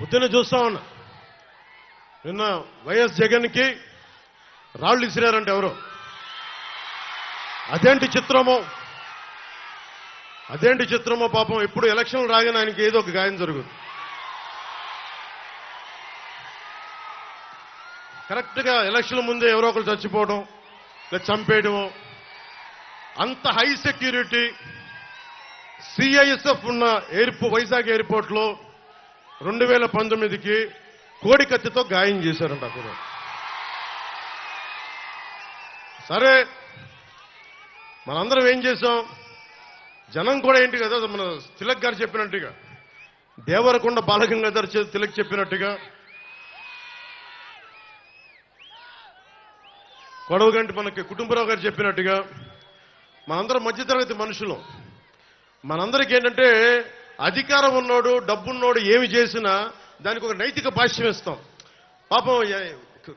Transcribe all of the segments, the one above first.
పొద్దున్న చూస్తా ఉన్నా. నిన్న వైఎస్ జగన్కి రాళ్ళు ఇసిరారంటే ఎవరు? అదేంటి చిత్రమో? అదేంటి చిత్రమో పాపం ఇప్పుడు ఎలక్షన్లు రాగానే ఆయనకి ఏదో ఒక గాయం జరుగుతుంది కరెక్ట్గా ఎలక్షన్ ముందే ఎవరో ఒకరు చచ్చిపోవడం లేదా చంపేయడము అంత హై సెక్యూరిటీ సిఐఎస్ఎఫ్ ఉన్న ఎయిర్పో వైజాగ్ ఎయిర్పోర్ట్లో రెండు వేల పంతొమ్మిదికి కోడికత్తితో గాయం చేశారంట అక్కడ సరే మనందరం ఏం చేసాం జనం కూడా ఏంటి కదా మన తిలక్ గారు చెప్పినట్టుగా దేవరకొండ బాలగంగాధర్ తిలక్ చెప్పినట్టుగా కొడవగంటి మనకి కుటుంబరావు గారు చెప్పినట్టుగా మనందరం మధ్యతరగతి మనుషులు. మనందరికీ ఏంటంటే అధికారం ఉన్నోడు డబ్బున్నోడు ఏమి చేసినా దానికి ఒక నైతిక భాష్యం ఇస్తాం. పాపం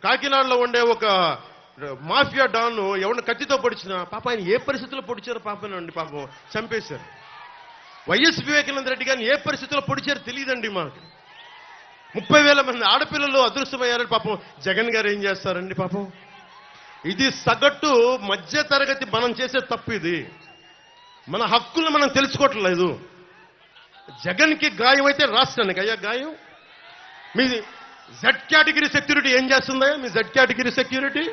కాకినాడలో ఉండే ఒక మాఫియా డాన్ ఎవరిని కత్తితో పొడిచినా పాప ఆయన ఏ పరిస్థితుల్లో పొడిచారో పాపనండి పాపం చంపేశారు. వైఎస్ వివేకానంద రెడ్డి గారిని ఏ పరిస్థితుల్లో పొడిచారో తెలియదండి మాకు. ముప్పై వేల మంది ఆడపిల్లలు అదృష్టమయ్యారని పాపం జగన్ గారు ఏం చేస్తారండి పాపం? ఇది సగటు మధ్య తరగతి మనం చేసే తప్పు ఇది. మన హక్కులను మనం తెలుసుకోవట్లేదు. జగన్కి గాయం అయితే రాష్ట్రానికి. అయ్యా గాయం? మీ జెడ్ కేటగిరీ సెక్యూరిటీ ఏం చేస్తుందా మీ జెడ్ కేటగిరీ సెక్యూరిటీ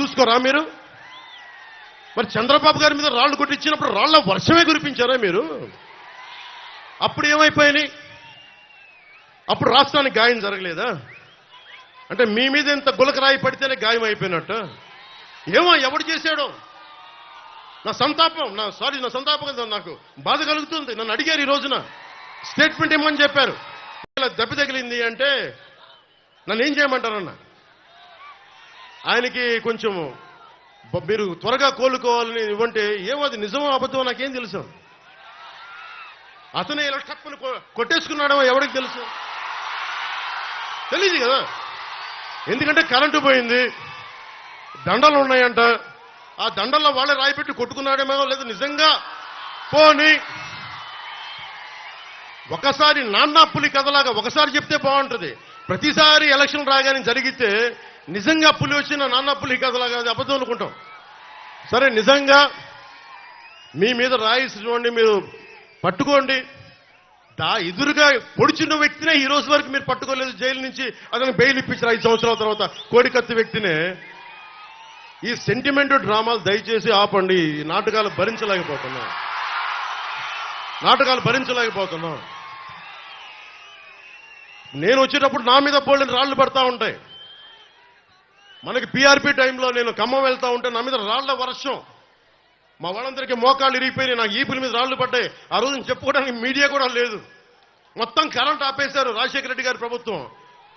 చూసుకోరా మీరు? మరి చంద్రబాబు గారి మీద రాళ్ళు కొట్టించినప్పుడు రాళ్ళ వర్షమే కురిపించారా మీరు? అప్పుడు ఏమైపోయినాయి? అప్పుడు రాష్ట్రానికి గాయం జరగలేదా? అంటే మీ మీద ఇంత గులకరాయి పడితేనే గాయం అయిపోయినట్టు. ఏమో ఎవడు చేశాడో? నా సంతాపం నా సారీ నా సంతాపం నాకు బాధ కలుగుతుంది. నన్ను అడిగారు ఈ రోజున. స్టేట్మెంట్ ఇమ్మని చెప్పారు. ఇలా దెబ్బ తగిలింది అంటే నన్ను ఏం చేయమంటారన్న? ఆయనకి కొంచెం మీరు త్వరగా కోలుకోవాలని ఇవ్వంటే ఏమో అది నిజమో అబద్ధమో నాకేం తెలుసు. అతనే ఇలా టప్పులు కొ- కొట్టేసుకున్నాడో ఎవరికి తెలుసు? తెలియదు కదా. ఎందుకంటే కరెంటు పోయింది. దండలు ఉన్నాయంట. ఆ దండల్లో వాళ్ళే రాయిపెట్టి కొట్టుకున్నాడేమో లేదు నిజంగా? పోని. ఒకసారి నాన్న పులి కథలాగా ఒకసారి చెప్తే బాగుంటుంది. ప్రతిసారి ఎలక్షన్ రాగానే జరిగితే నిజంగా పులి వచ్చిన నాన్న పులి కథలాగా అబద్ధం అనుకుంటాం. సరే నిజంగా మీ మీద రాయిసినోండి మీరు పట్టుకోండి. దా ఎదురుగా పొడిచిన వ్యక్తినే ఈ రోజు వరకు మీరు పట్టుకోలేదు. జైలు నుంచి అతను బెయిల్ ఇప్పించారు ఐదు సంవత్సరాల తర్వాత కోడికత్తి వ్యక్తినే ఈ సెంటిమెంట్ డ్రామాలు దయచేసి ఆపండి. ఈ నాటకాలు భరించలేకపోతున్నాం. నాటకాలు భరించలేకపోతున్నాం. నేను వచ్చేటప్పుడు నా మీద పోలిన రాళ్ళు పడతా ఉంటాయి. మనకి పీఆర్పీ టైంలో నేను ఖమ్మం వెళ్తా ఉంటే నా మీద రాళ్ళ వర్షం. మా వాళ్ళందరికీ మోకాళ్ళు ఇరిగిపోయినాయి నాకు ఈపుల మీద రాళ్ళు పడ్డాయి. ఆ రోజు చెప్పుకోవడానికి మీడియా కూడా లేదు. మొత్తం కరెంట్ ఆపేశారు రాజశేఖర రెడ్డి గారి ప్రభుత్వం.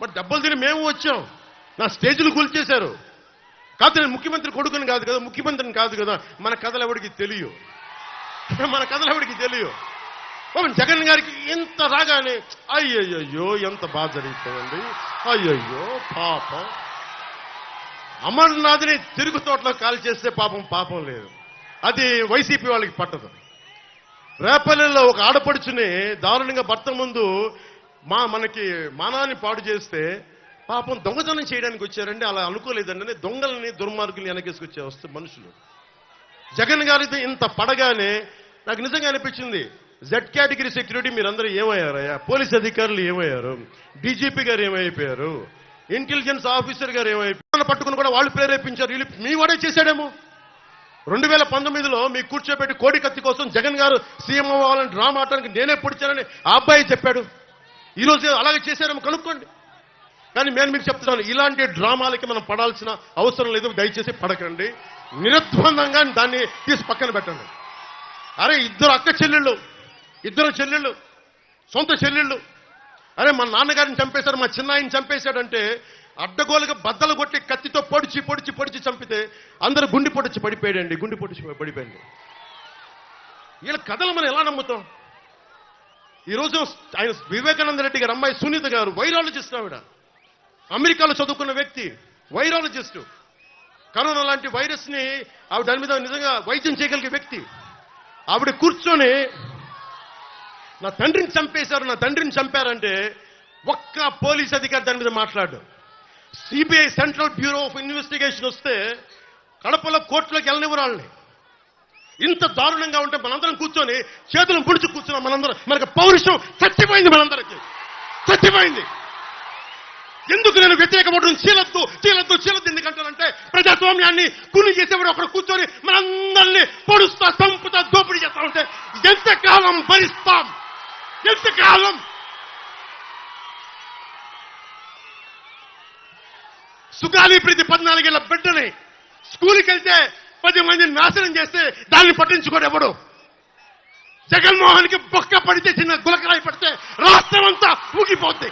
మరి దెబ్బలు తిని మేము వచ్చాం. నా స్టేజ్లు కూల్చేశారు. కాదు నేను ముఖ్యమంత్రి కొడుకుని కాదు కదా ముఖ్యమంత్రిని కాదు కదా మన కథలు ఎవడికి తెలియవు మన కథలు ఎవడికి తెలియవు జగన్ గారికి ఇంత రాగానే అయ్యయ్యో ఎంత బాధ జరుగుతుందండి అయ్యయ్యో పాపం. అమర్నాథ్ని తిరుగు తోటలో కాల్ చేస్తే పాపం పాపం లేదు. అది వైసీపీ వాళ్ళకి పట్టదు. రేపల్లెల్లో ఒక ఆడపడుచుని దారుణంగా భర్త ముందు మా మనకి మానాన్ని పాడు చేస్తే పాపం దొంగతనం చేయడానికి వచ్చారండి అలా అనుకోలేదండి. దొంగలని దుర్మార్గుల్ని వెనకేసుకొచ్చే వస్తే మనుషులు. జగన్ గారితో ఇంత పడగానే నాకు నిజంగా అనిపించింది జెడ్ కేటగిరీ సెక్యూరిటీ మీరందరూ ఏమయ్యారయ్యా? పోలీస్ అధికారులు ఏమయ్యారు? డీజీపీ గారు ఏమైపోయారు? ఇంటెలిజెన్స్ ఆఫీసర్ గారు ఏమైపోయారు? పట్టుకుని కూడా వాళ్ళు ప్రేరేపించారు. వీళ్ళు మీ వాడే చేశాడేమో. రెండు వేల పంతొమ్మిదిలో మీ కూర్చోబెట్టి కోడి కత్తి కోసం జగన్ గారు సీఎం అవ్వాలని డ్రామా ఆడటానికి నేనే పొడిచానని ఆ అబ్బాయి చెప్పాడు. ఈరోజు అలాగే చేశారేమో కనుక్కోండి. కానీ నేను మీకు చెప్తున్నాను ఇలాంటి డ్రామాలకి మనం పడాల్సిన అవసరం లేదు దయచేసి పడకండి. నిరుద్వందంగా దాన్ని తీసి పక్కన పెట్టండి. అరే ఇద్దరు అక్క చెల్లెళ్ళు ఇద్దరు చెల్లెళ్ళు సొంత చెల్లెళ్ళు. అరే మా నాన్నగారిని చంపేశారు మా చిన్నాయిని చంపేశాడంటే అడ్డగోలుగా బద్దలు కొట్టి కత్తితో పొడిచి పొడిచి పొడిచి చంపితే అందరూ గుండి పొడిచి పడిపోయాడండి గుండి పొడిచి పడిపోయింది వీళ్ళ కథలు మనం ఎలా నమ్ముతాం? ఈరోజు ఆయన వివేకానంద రెడ్డి గారు అమ్మాయి సునీత గారు వైరాలజిస్ట్ ఆవిడ. అమెరికాలో చదువుకున్న వ్యక్తి వైరాలజిస్టు. కరోనా లాంటి వైరస్ని ఆవిడ దాని మీద నిజంగా వైద్యం చేయగలిగే వ్యక్తి. ఆవిడ కూర్చొని నా తండ్రిని చంపేశారు నా తండ్రిని చంపారంటే ఒక్క పోలీస్ అధికారి దాని మీద మాట్లాడు. CBI central bureau of investigation వస్తే కడపలో కోర్టులోకి వెళ్ళనివ్వరు వాళ్ళని. ఇంత దారుణంగా ఉంటే మనందరం కూర్చొని చేతులు పుడిచి కూర్చున్నాం మనందరం. మనకు పౌరుషం చచ్చిపోయింది మనందరికి. చచ్చిపోయింది. ఎందుకు నేను వ్యతిరేకపడడం చీలద్దు చీలద్దు చీలద్దు ఎందుకంటానంటే ప్రజాస్వామ్యాన్ని కూలి చేసేవాడు ఒకడు కూర్చొని మనందరినీ పొడుస్తా చంపుతా దోపిడీ చేస్తా ఉంటే ఎంతకాలం భరిస్తాం? ఎంతకాలం? సుగాలి ప్రతి పద్నాలుగేళ్ళ బిడ్డని స్కూల్కి వెళ్తే పది మంది నాశనం చేస్తే దాన్ని పట్టించుకోడు ఎవడు? జగన్మోహన్కి బొక్క పడితే చిన్న గులకరాయి పడితే రాష్ట్రం అంతా ఊగిపోద్ది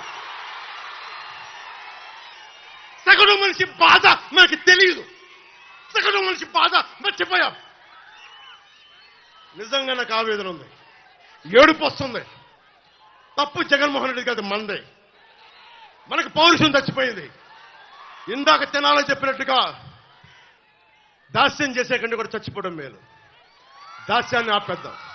సగటు మనిషి బాధ మనకి తెలియదు సగటు మనిషి బాధ మర్చిపోయాం. నిజంగా నాకు ఆవేదన ఉంది. ఏడుపు వస్తుంది. తప్పు జగన్మోహన్ రెడ్డి కాదు మందే. మనకు పౌరుషం చచ్చిపోయింది. ఇందాక తినాలని చెప్పినట్టుగా దాస్యం చేసే కంటే కూడా చచ్చిపోవడం మేలు. దాస్యాన్ని ఆపేద్దాం.